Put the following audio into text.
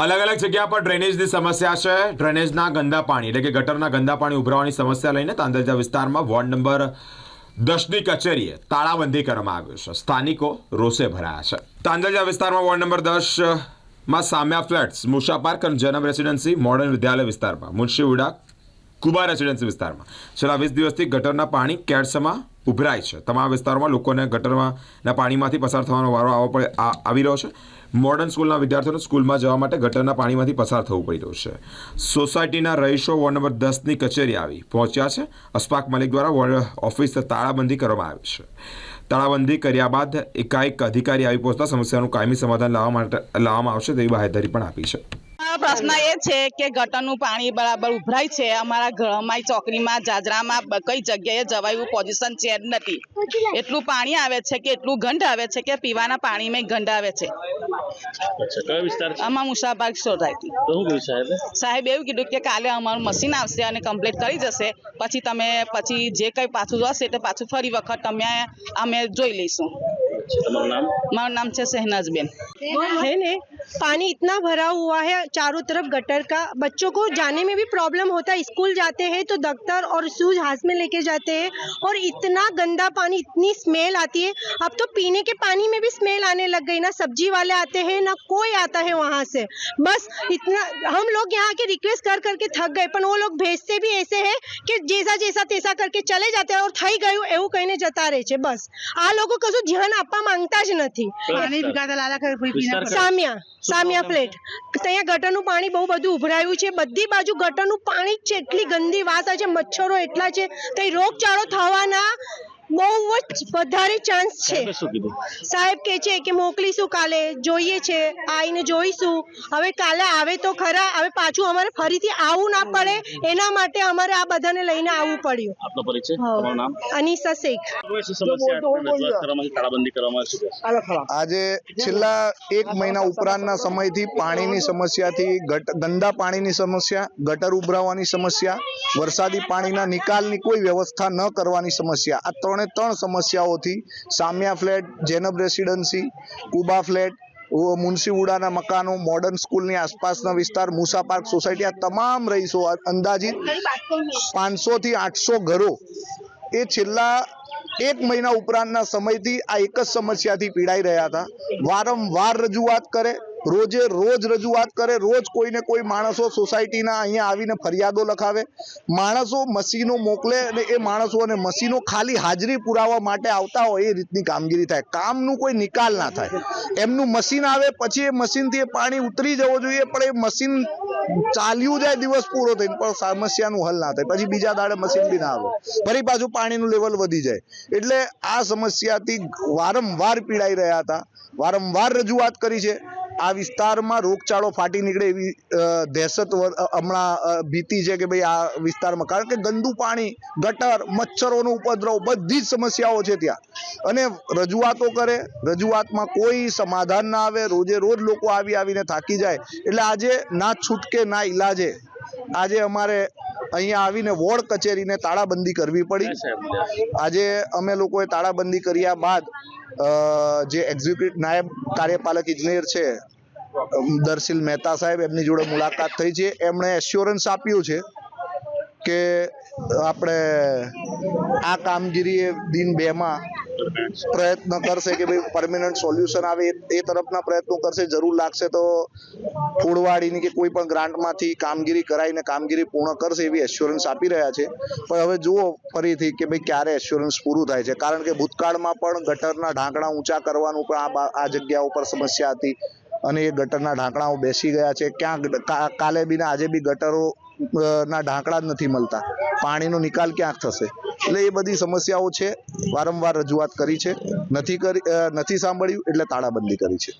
અલગ અલગ જગ્યા પર ડ્રેનેજની સમસ્યા છે. ડ્રેનેજના ગંદા પાણી, એટલે કે ગટરના ગંદા પાણી ઉભરાવાની સમસ્યા લઈને તાંદરજા વિસ્તારમાં વોર્ડ નંબર દસની કચેરીએ તાળાબંધી કરવામાં આવ્યું છે. સ્થાનિકો રોષે ભરાયા છે. તાંદરજા વિસ્તારમાં વોર્ડ નંબર દસમાં સામ્યા ફ્લેટ્સ મુશા પાર્ક અને જનમ રેસિડેન્સી, મોડર્ન વિદ્યાલય વિસ્તારમાં. મુનશી ઉડા કુબા રેસિડેન્સી વિસ્તારમાં. છેલ્લા વીસ દિવસથી ગટરના પાણી કેડસમાં ઉભરાય છે. તમામ વિસ્તારોમાં લોકોને ગટરમાં પાણીમાંથી પસાર થવાનો વારો આવો પડે આવી રહ્યો છે. મોડર્ન સ્કૂલના વિદ્યાર્થીઓને સ્કૂલમાં જવા માટે ગટરના પાણીમાંથી પસાર થવું પડી રહ્યું છે. સોસાયટીના રહીશો વોર્ડ નંબર દસની કચેરી આવી પહોંચ્યા છે. અસ્પાક મલિક દ્વારા વોર્ડ ઓફિસ તાળાબંધી કરવામાં આવી છે. તાળાબંધી કર્યા બાદ એકાએક અધિકારી આવી પહોંચતા સમસ્યાનું કાયમી સમાધાન લાવવા માટે લાવવામાં આવશે તેવી બાહેધરી પણ આપી છે. પ્રશ્ન એ છે કે ગટરનું પાણી બરાબર ઉભરાય છે. અમારા ઘરમાં ચોકડીમાં જાજરામાં કઈ જગ્યાએ જવાય એવું પોઝિશન છે જ નથી. એટલું પાણી આવે છે કે એટલું ગંધ આવે છે કે પીવાના પાણીમાં ગંધ આવે છે. અચ્છા કયો વિસ્તાર છે? આમાં મુસાફર સોસાયટી સાહેબ? એવું કીધું કે કાલે અમારું મશીન આવશે અને કમ્પ્લીટ કરી જશે. પછી તમે પછી જે કંઈ પાછું હશે તે પાછું ફરી વખત તમે અમે જોઈ લઈશું. અચ્છા તમારું નામ? મારું નામ છે શહેનાજબેન. पानी इतना भरा हुआ है चारों तरफ गटर का बच्चों को जाने में भी प्रॉब्लम होता है स्कूल जाते हैं तो दफ्तर और शूज हाथ में लेके जाते हैं और इतना गंदा पानी इतनी स्मेल आती है अब तो पीने के पानी में भी स्मेल आने लग गई ना सब्जी वाले आते हैं ना कोई आता है वहाँ से बस इतना हम लोग यहाँ के रिक्वेस्ट कर करके थक गए पर वो लोग भेजते भी ऐसे हैं कि जैसा जैसा तैसा करके चले जाते हैं और થઈ ગયું એવું કહીને જતા રહે છે બસ આ લોકો કશું ધ્યાન આપવા માંગતા જ નથી વિસ્તાર કયો? સામ્યા સામ્યા ફ્લેટ ત્યાં ગટરનું પાણી બહુ બધું ઉભરાયું છે. બધી બાજુ ગટરનું પાણી જ છે. એટલી ગંદી વાસ છે. મચ્છરો એટલા છે. ત્યાં રોગચાળો થવાના બહુ જ વધારે ચાન્સ છે સાહેબે કે છે કે મોકલીશું કાલે જોઈએ છે આવીને જોઈશું હવે કાલે આવે તો ખરા હવે પાછું અમારે ફરીથી આવું ના પડે એના માટે અમારે આ બધાને લઈને આવવું પડ્યું. આપનો પરિચય તમારું નામ? અનીસા શેખ? આજે છેલ્લા એક મહિના ઉપરાંતના સમયથી પાણીની સમસ્યાથી ગટ ગંદા પાણીની સમસ્યા ગટર ઉભરાવાની સમસ્યા વરસાદી પાણીના નિકાલની કોઈ વ્યવસ્થા ન કરવાની સમસ્યા આ ત્રણે ત્રણ સમસ્યાઓથી. સામ્યા ફ્લેટ, જેનબ રેસિડન્સી, કુબા ફ્લેટ મુનસી મકાનો, મોડર્ન સ્કૂલની આસપાસના વિસ્તાર, મુસા પાર્ક સોસાયટી, આ તમામ રહીશો અંદાજિત પાંચસો થી આઠસો ઘરો. એ છેલ્લા એક મહિના ઉપરાંતના સમયથી આ એક જ સમસ્યાથી પીડાઈ રહ્યા હતા. વારંવાર રજૂઆત કરે રોજે રોજ રજૂઆત કરે, રોજ કોઈને કોઈ માણસો સોસાયટીના અહીંયા આવીને ફરિયાદો લખાવે. માણસો મશીનો મોકલે અને એ માણસો અને મશીનો ખાલી હાજરી પુરાવા માટે આવતા હોય એ રીતની કામગીરી થાય. કામનું કોઈ નિકાલ ના થાય. એમનું મશીન આવે, પછી એ મશીનથી એ પાણી ઉતરી જવો જોઈએ, પણ એ મશીન ચાલ્યું જાય દિવસ પૂરો થઈને, પણ સમસ્યાનું હલ ના થાય. પછી બીજા દાડે મશીન બી ના આવે. ફરી પાછું પાણીનું લેવલ વધી જાય. એટલે આ સમસ્યાથી વારંવાર પીડાઈ રહ્યા હતા. વારંવાર રજૂઆત કરી છે. આ વિસ્તારમાં રોગચાળો ફાટી નીકળે એવી દહેશત હમણાં ભીતી છે કે ભાઈ આ વિસ્તારમાં. કારણ કે ગંદુ પાણી ગટર મચ્છરોનો ઉપદ્રવ બધી જ સમસ્યાઓ છે ત્યાં. અને રજૂઆતો કરે રજૂઆતમાં કોઈ સમાધાન ના આવે રોજે રોજ લોકો આવી આવીને થાકી જાય. એટલે આજે ના છૂટકે ના ઈલાજે આજે અમારે અહીંયા આવીને વોર્ડ કચેરીને તાળાબંધી કરવી પડી. આજે અમે લોકોએ તાળાબંધી કર્યા બાદ જે એક્ઝિક્યુટિવ નાયબ કાર્યપાલક ઇજનેર છે દર્શિલ મહેતા સાહેબ એમની જોડે મુલાકાત થઈ છે. એમણે એશ્યોરન્સ આપ્યું છે કે આપણે આ કામગીરી એ દિન બેમાં પ્રયત્ન કરશે કે ભાઈ પરમેનન્ટ સોલ્યુશન આવે. એ- તરફના પ્રયત્નો કરશે. જરૂર લાગશે તો ફૂડવાડીની કે કોઈ પણ ગ્રાન્ટમાંથી કામગીરી કરાવીને કામગીરી પૂર્ણ કરશે એવી એશ્યોરન્સ આપી રહ્યા છે. પણ હવે જુઓ ફરીથી કે ભાઈ ક્યારે એશ્યોરન્સ પૂરું થાય છે. કારણ કે ભૂતકાળમાં પણ ગટરના ઢાંકણા ઊંચા કરવાનું પણ આ જગ્યા ઉપર સમસ્યા હતી. અને એ ગટરના ઢાંકણાઓ બેસી ગયા છે. ક્યાં કાલે બી ને આજે બી ગટરો ના ઢાંકણા જ નથી મળતા. પાણીનો નિકાલ ક્યાંક થશે? એટલે એ બધી સમસ્યાઓ છે. વારંવાર રજૂઆત કરી છે. નથી કરી નથી સાંભળ્યું એટલે તાળાબંધી કરી છે.